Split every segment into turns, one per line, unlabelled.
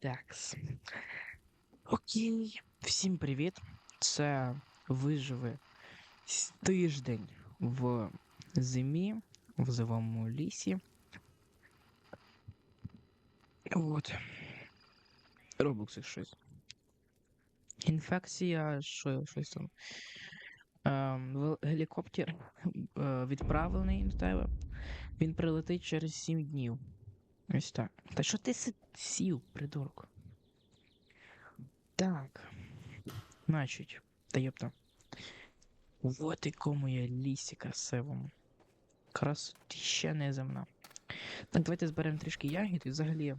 Такс. Окей. Всім привіт. Це виживе тиждень в зимі, в зимовому лісі. От. Роблокси щось. Інфекція, що, щось там. Ем, гелікоптер е, відправлений до тебе. Він прилетить через 7 днів. Ось так. Та що ти сів, придурок? Так. Значить, та йопта. Вот якому я лісі красивому. Красотища неземна. Так, давайте зберемо трішки ягід і взагалі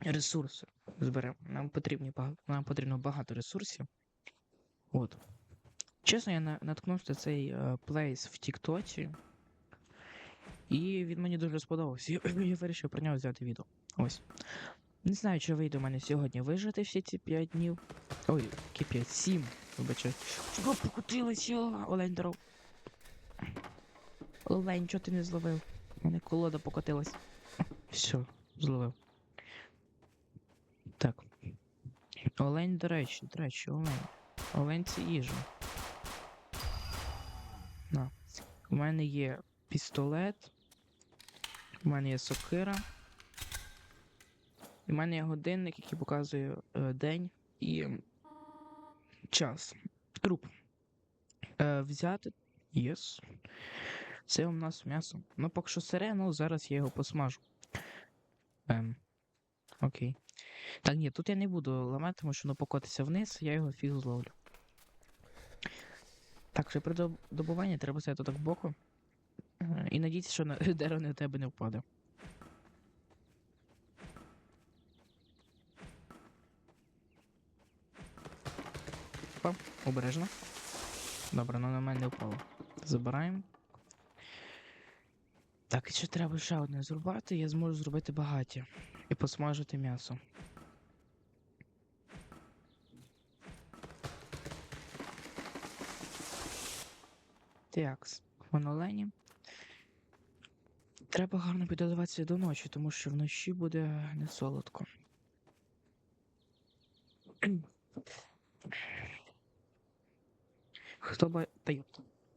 ресурси зберемо. Нам потрібні бага- нам потрібно багато ресурсів. От. Чесно, я наткнувся на цей е, плейс в Тіктоці. І він мені дуже сподобався. Я, вирішив про нього взяти відео. Ось. Не знаю, чи вийде у мене сьогодні вижити всі ці 5 днів. Ой, які 5, 7, вибачай. Що покотилося? Олень здоров. Олень, чого ти не зловив? У мене колода покотилась. Все, зловив. Так. Олень, до речі, до речі, олень. Олень це їжа. На. У мене є пістолет. У мене є сокира. І в мене є годинник, який показує е, день і час. Труп. Е, взяти. Єс. Це у нас м'ясо. Ну, поки що сире, ну зараз я його посмажу. Ем. Окей. Так, ні, тут я не буду ламати, тому що воно покотиться вниз, я його фіг зловлю. Так, що при добуванні треба стояти так боку. І надіятися, що дерево на тебе не впаде. Опа, обережно. Добре, ну на мене не впало. Забираємо. Так, і ще треба ще одне зрубати, я зможу зробити багаття і посмажити м'ясо. Такс, монолені. Треба гарно підготуватися до ночі, тому що вночі буде не солодко. Хто ба. Та.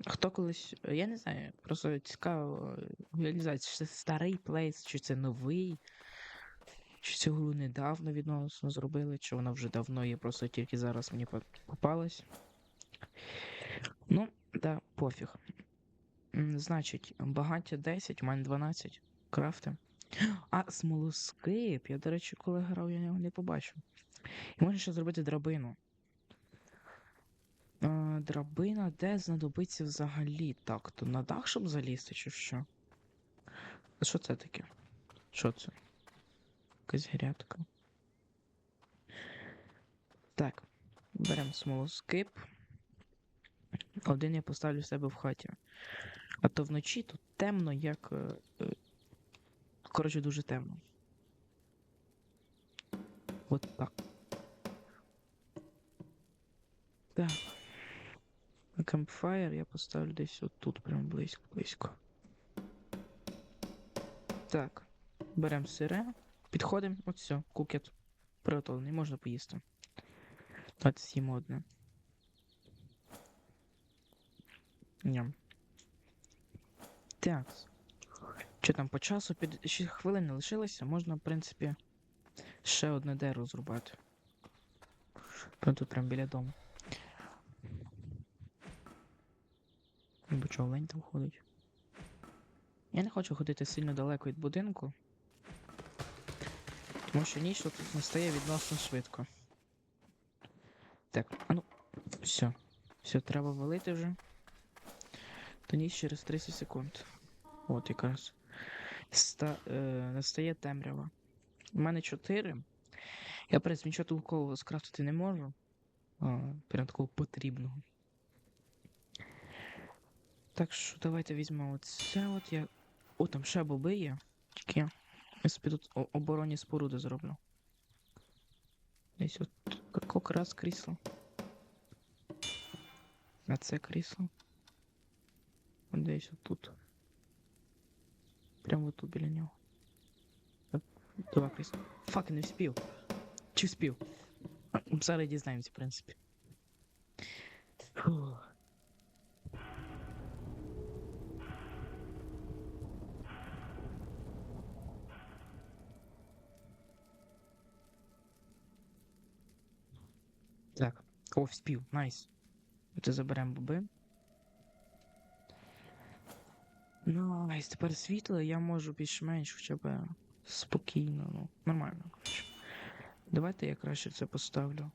Хто колись. Я не знаю, просто цікаво реалізація, чи це старий плейс, чи це новий, чи цю гру недавно відносно зробили, чи вона вже давно є, просто тільки зараз мені по- попалась. Ну, да, пофіг. Значить, багаття 10, у мене 12. Крафти. А, смолоскип. Я, до речі, коли грав, я його не побачив. І можна ще зробити драбину. Е, драбина, де знадобиться взагалі? Так, то на дах, щоб залізти, чи що? А що це таке? Що це? Якась грядка. Так, беремо смолоскип. Один я поставлю в себе в хаті. А то вночі тут темно, як. е, е, Коротше, дуже темно. От так. Так. Campfire я поставлю десь отут, прям близько, близько. Так. Беремо сире, підходимо, от все, кукет. Приготовлений, можна поїсти. Давайте з'їмо одне. Ням. Так. Що там по часу? Під 6 хвилин не лишилося, можна, в принципі, ще одне дерево зрубати. Прям тут прям біля дому. Бо чого лень там ходить? Я не хочу ходити сильно далеко від будинку. Тому що ніч тут настає відносно швидко. Так, а ну, все. Все, треба валити вже. Ніч через 30 секунд. От якраз. Ста, е, настає темрява. У мене 4. Я, нічого толкового скрафтити не можу. А, прям такого потрібного. Так що давайте візьмемо оце от я. О, там ще боби є. Тільки я собі тут оборонні споруди зроблю. Десь от як раз крісло. А це крісло. От Десь отут. Прямо тут біля нього. Крісла. Фак, не вспів. Чи вспів? Зараз дізнаємося, в принципі. Фух. Так. О, вспів, найс. Це заберемо боби. Найс, тепер світло, я можу більш-менш хоча б спокійно, ну, нормально, коротше. Давайте я краще це поставлю.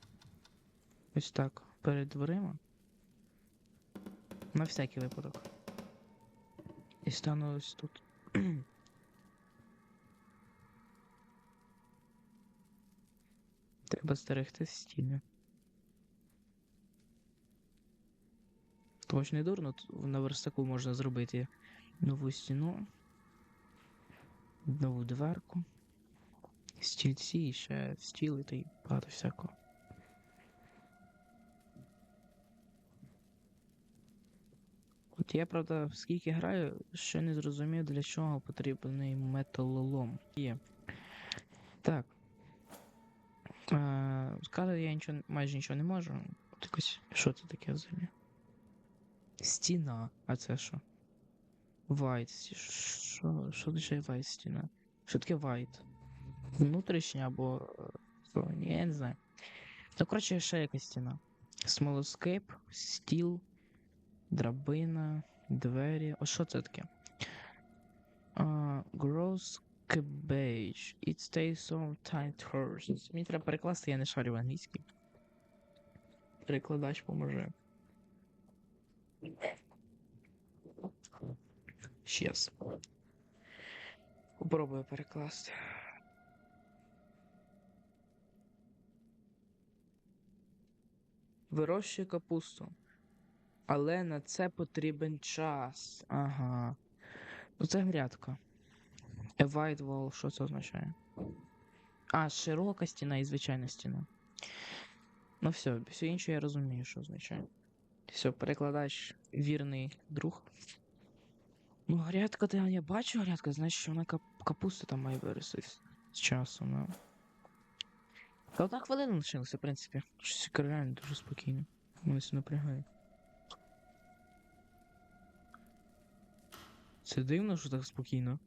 Ось так, перед дверима. На всякий випадок. І стану ось тут. Треба стерегти стіни. Тож не дурно, на верстаку можна зробити нову стіну, нову дверку, стільці і ще стіли та й багато всякого. От я, правда, скільки граю, ще не зрозумів, для чого потрібний металолом. Є. Так. Сказати я нічого, майже нічого не можу. От якось, що це таке взагалі? Стіна. А це що? White. Що, що означає white стіна? Що таке white? Внутрішня або. е? Ні, я не знаю. Ну, коротше, ще якась стіна. Smallscape, стіл, драбина, двері. О, що це таке? Gross cabbage. It stays on tight horses. Мені треба перекласти, я не шарю в англійській. Перекладач поможе. Щас. Попробую перекласти. Вирощує капусту. Але на це потрібен час. Ага. Ну це грядка. A wide wall, що це означає? А, широка стіна і звичайна стіна. Ну все, все інше я розумію, що означає. Все, перекладач вірний друг. Ну, грядка, та я бачу грядка, значить вона кап капуста там має вирости з- часом, ну. Та одна хвилина лишилася, в принципі. Щось реально дуже спокійно. Мене це напрягає. Це дивно, що так спокійно.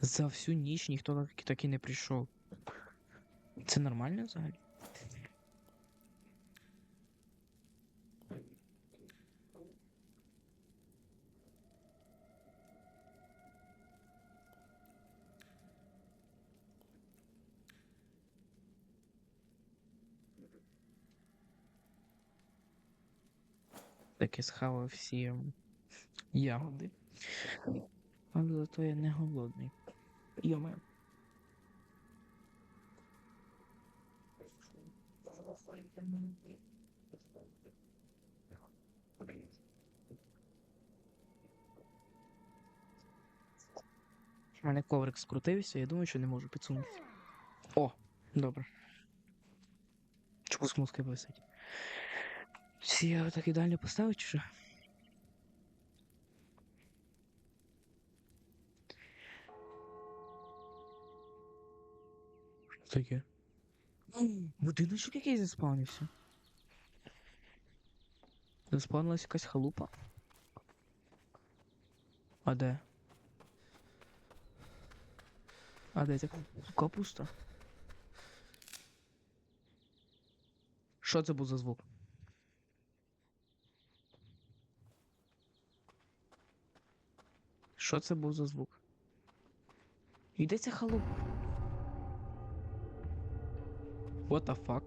За всю ніч ніхто так, так і не прийшов. Це нормально взагалі? Таки схавав всі ягоди. Але зато я не голодний. Йоме. У мене коврик скрутився, я думаю, що не можу підсунутися. О, добре. Чому з висить? Всі так ідеально поставив чи що? Що таке? Будиночок якийсь заспавнився. Заспавнилась якась халупа. А де? А де ця капуста? Що це був за звук? Що це був за звук? Йдеться халупа. What the fuck?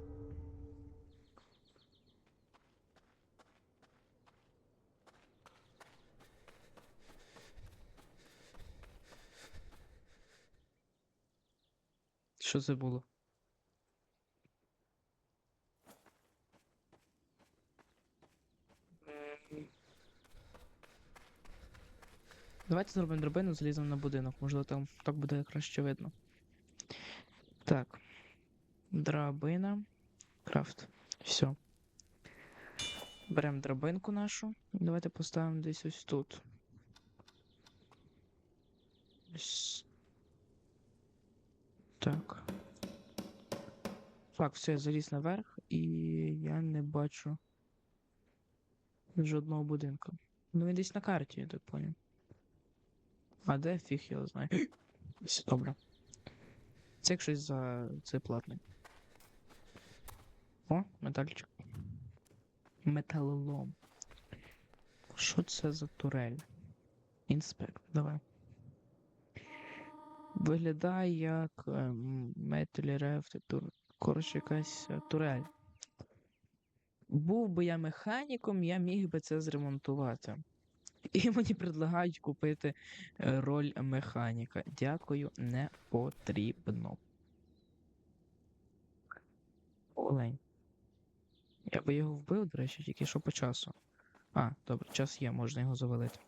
Що це було? Давайте зробимо драбину, заліземо на будинок. Можливо, там так буде краще видно. Так. Драбина. Крафт. Все. Беремо драбинку нашу. Давайте поставимо десь ось тут. Так. Так, все, я заліз наверх і я не бачу жодного будинку. Ну він десь на карті, я так поняв. А де фіг його знає. Все добре. Це щось за це платне. О, метальчик. Металолом. Що це за турель? Інспект, давай. Виглядає як ем, металі рефтитур. Коротше, якась е, турель. Був би я механіком, я міг би це зремонтувати. І мені предлагають купити е, роль механіка. Дякую, не потрібно. Олень. Я би його вбив, до речі, тільки що по часу. А, добре, час є, можна його завалити.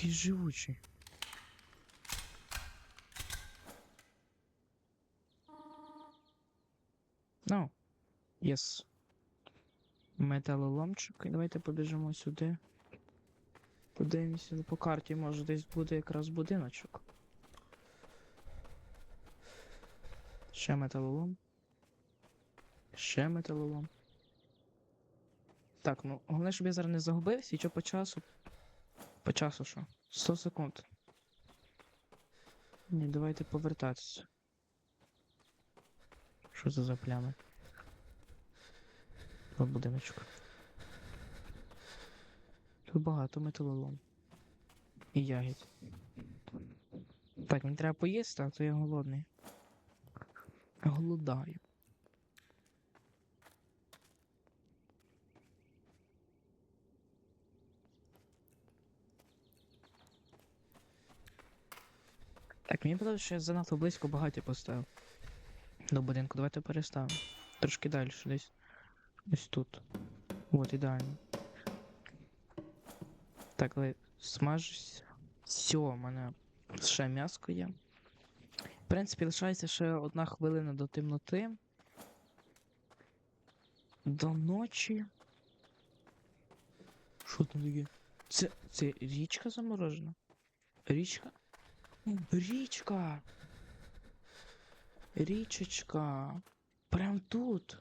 Який живучий. Ну, єс. Металоломчик. І Давайте побіжимо сюди. Подивимося по карті, може десь буде якраз будиночок. Ще металолом. Ще металолом. Так, ну головне, щоб я зараз не загубився, і що по часу. По часу що? 100 секунд. Ні, давайте повертатися. Що це за плями? От будиночок. Тут багато металолом. І ягід. Так, мені треба поїсти, а то я голодний. Голодаю. Так, мені подобається, що я занадто близько багаті поставив. До будинку. Давайте переставимо. Трошки далі, десь. Ось тут. От, ідеально. Так, давай смажусь. Все, у мене ще м'яско є. В принципі, лишається ще одна хвилина до темноти. До ночі. Що там таке? Це, це річка заморожена? Річка? Річка! Річечка! Прям тут!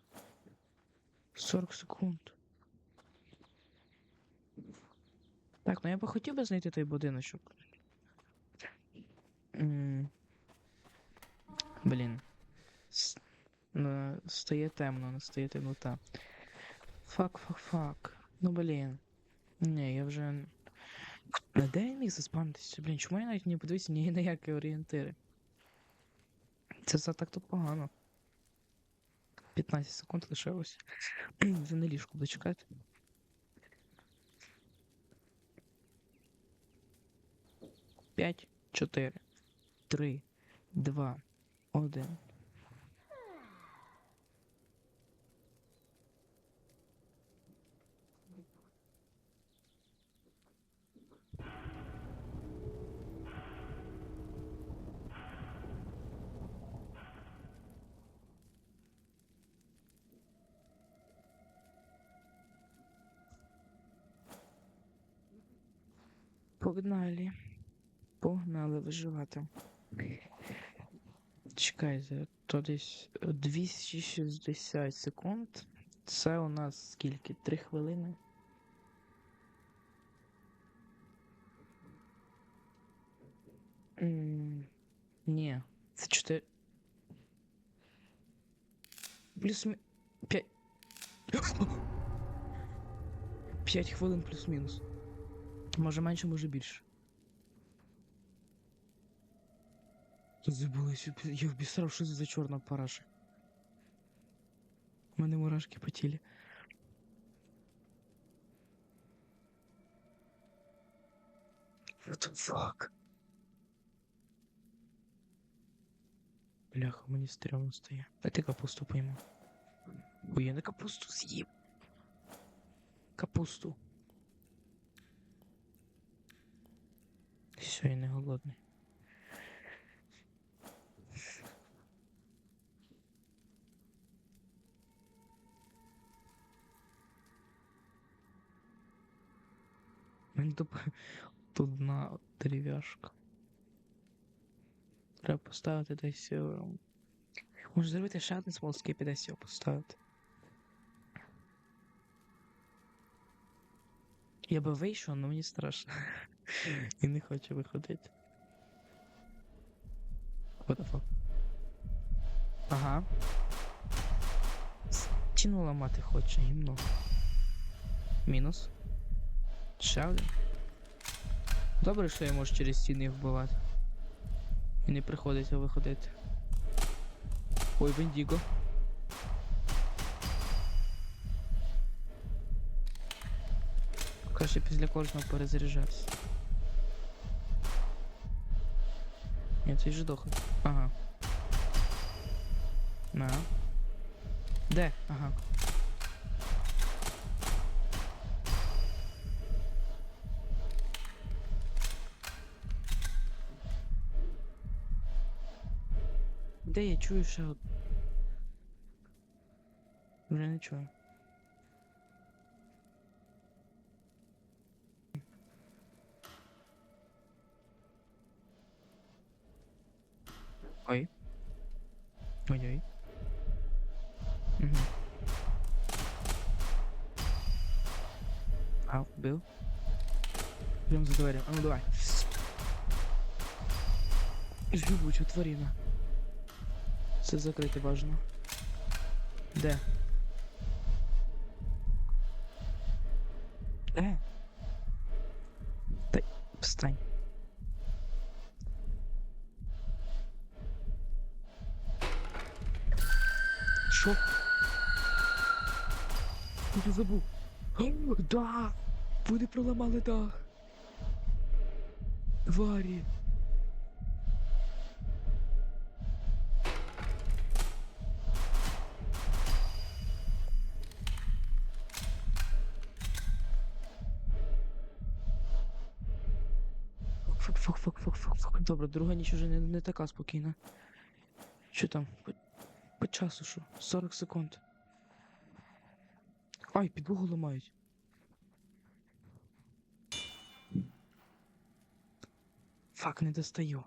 40 секунд. Так, ну я би хотів би знайти той будиночок. Блін. Ну, Стає темно, настає темнота. Фак, фак, фак. Ну блін. Ні, я вже. Де він міг заспавнитися? Блін, чому я навіть не подивився ні на які орієнтири? Це за так то погано. 15 секунд лишилось. Вже на ліжку буду чекати. П'ять, чотири, три, два, один. Погнали. Погнали виживати. Чекайте, то десь е, 260 секунд. Це у нас скільки? 3 хвилини? М, Ні, це 4. Плюс 5. 5 хвилин плюс-мінус. Може менше, може більше. Тут забулося, я обісрав, що це за чорна параша. У мене мурашки по тілі. What the fuck? Бляха, мені стрьомно стає. Дайте капусту пойму. Ой, я не капусту з'їв. Капусту. Все, я не голодний. Мені доп... Тут одна дерев'яшка. Треба поставити десь. Може зробити ще один смолскип і десь його поставити. Я би вийшов, але мені страшно. І не хочу виходити. What the fuck? Ага. Стіну ламати хоче, гімно. Мінус. Ще. Добре, що я можу через стіни вбивати. І не приходиться виходити. Ой, Вендіго. Краще після кожного перезаряджатися. Ні, цей же дохлий. Ага. На. Де? Ага. Де я чую ще. Вже не чую. Ой-ой. Угу. А, убил. Прям за дверью. А ну давай. Жгибуча тварина. Все закрити важно. Да. Забув. О, да! Вони проламали дах. Фук, фук. Добре, друга ніч уже не, не така спокійна. Що там? По, по часу що? 40 секунд. Ай, підлогу ламають. Фак, не достаю.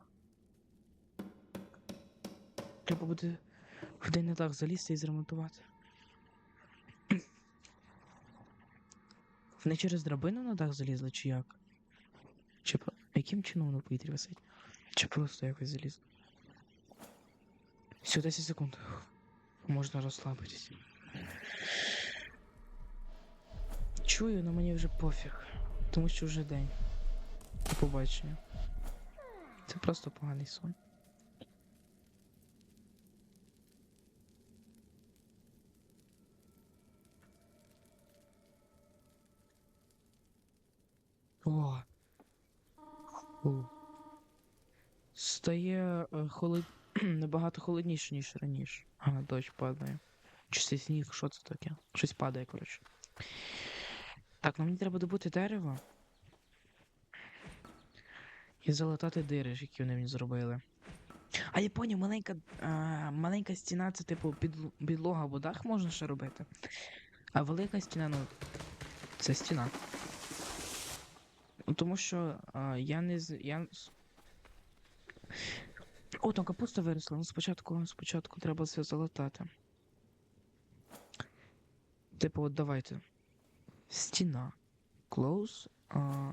Треба буде в день на дах залізти і зремонтувати. Вони через драбину на дах залізли, чи як? Чи яким чином воно повітрі висить? Чи просто якось заліз? Все, 10 секунд. Можна розслабитись. Чую, але мені вже пофіг. Тому що вже день. До побачення. Це просто поганий сон. О. Стає е, холод... набагато холодніше, ніж раніше. Ага, дощ падає. Чи це сніг, що це таке? Щось падає, коротше. Так, ну мені треба добути дерево. І залатати дири, які вони мені зробили. А я поняв, маленька, а, маленька стіна це типу підл- підлога в дах можна ще робити. А велика стіна, ну. Це стіна. Ну, Тому що а, я не з. Я... О, там капуста виросла. Ну спочатку, спочатку треба все залатати. Типу, от давайте. Стіна. Close. А...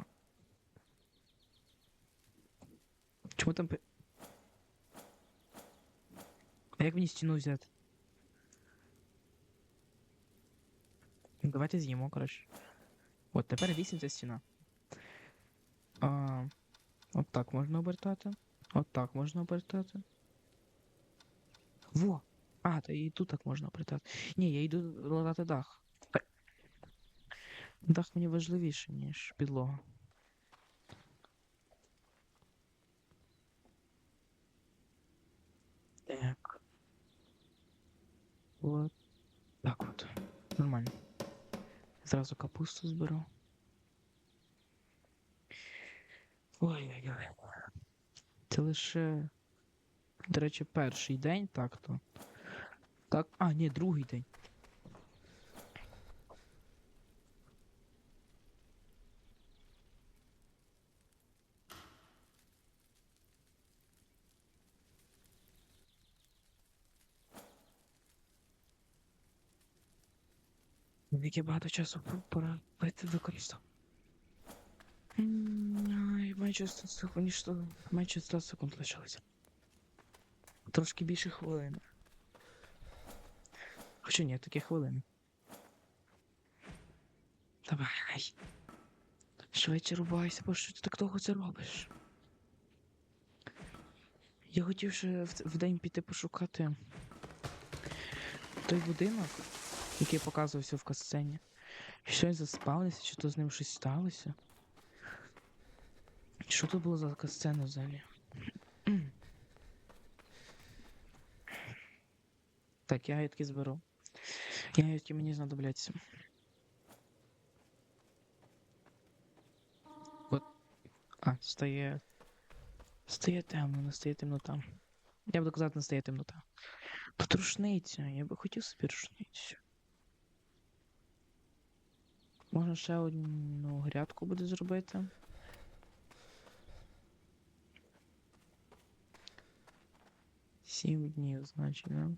Чому там. пи- А як мені стіну взяти? Ну, Давайте з'їмо, коротше. От тепер 8 це стіна. А, от так можна обертати. От так можна обертати. Во! А, та і тут так можна обертати. Ні, я йду латати дах. Дах мені важливіше, ніж підлога. Так. От. Так от. Нормально. Зразу капусту зберу. Ой-ой-ой. Це лише. До речі, перший день так-то. Так. А, ні, другий день. Яке багато часу пора вийти використав. Менше 100 секунд, менше 100 секунд лишилося. Трошки більше хвилини. Хоча ні, такі хвилини. Давай. Швидше рубайся, бо що ти так довго це робиш? Я хотів ще в, в день піти пошукати той будинок, який показувався в касцені. Що він заспавнився, чи то з ним щось сталося? Що то було за касцена взагалі? Так, я ягідки зберу. Ягідки мені знадобляться. От. А, стає. Стає темно, настає темнота. Я буду казати, настає темнота. Тут рушниця, я би хотів собі рушницю. Можна ще одну грядку буде зробити. Сім днів, значить, да?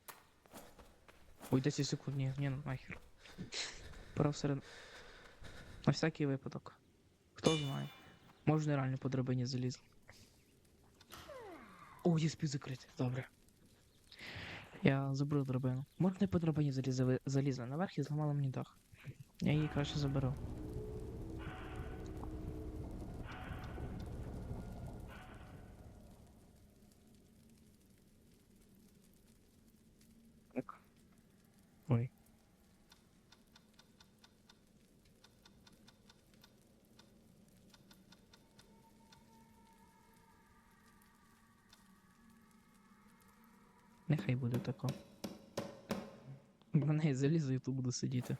Ой, 10 секунд, ні, ні, ну нахер. Пора всеред... На всякий випадок. Хто знає. Може нереально по драбині залізли. О, є спів закритий, добре. Я заберу драбину. Може не по драбині залізли, залізли наверх і зламала мені дах. Я її краще заберу. Ой. Нехай буде тако. На неї залізу і тут буду сидіти.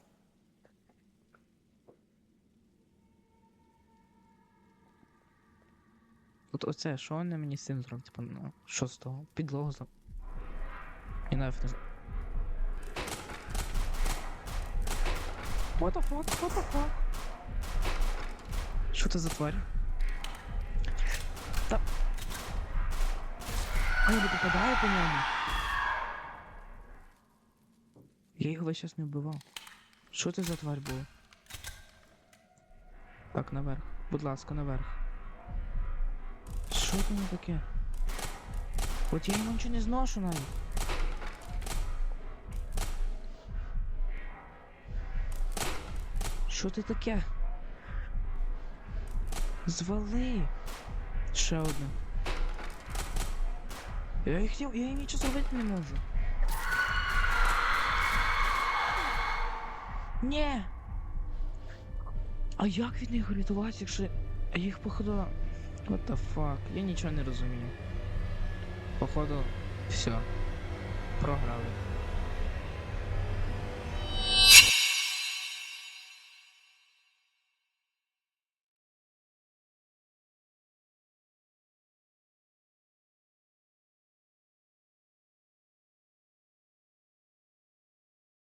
От оце, що вони мені з цим зроблять? Типа, ну, що з того? Підлогу злам. І навіть не What the fuck? What the fuck? Що це за тварь? Та... А я не попадаю по ньому. Я його весь час не вбивав. Що це за тварь була? Так, наверх. Будь ласка, наверх. Що не таке? От я йому нічого не зношу навіть. Що ти таке? Звали. Ще одне. Я їх я їм нічого зробити не можу. Ні. А як від них рятуватися, якщо їх походу. What the fuck? Я нічого не розумію. Походу, все. Програли.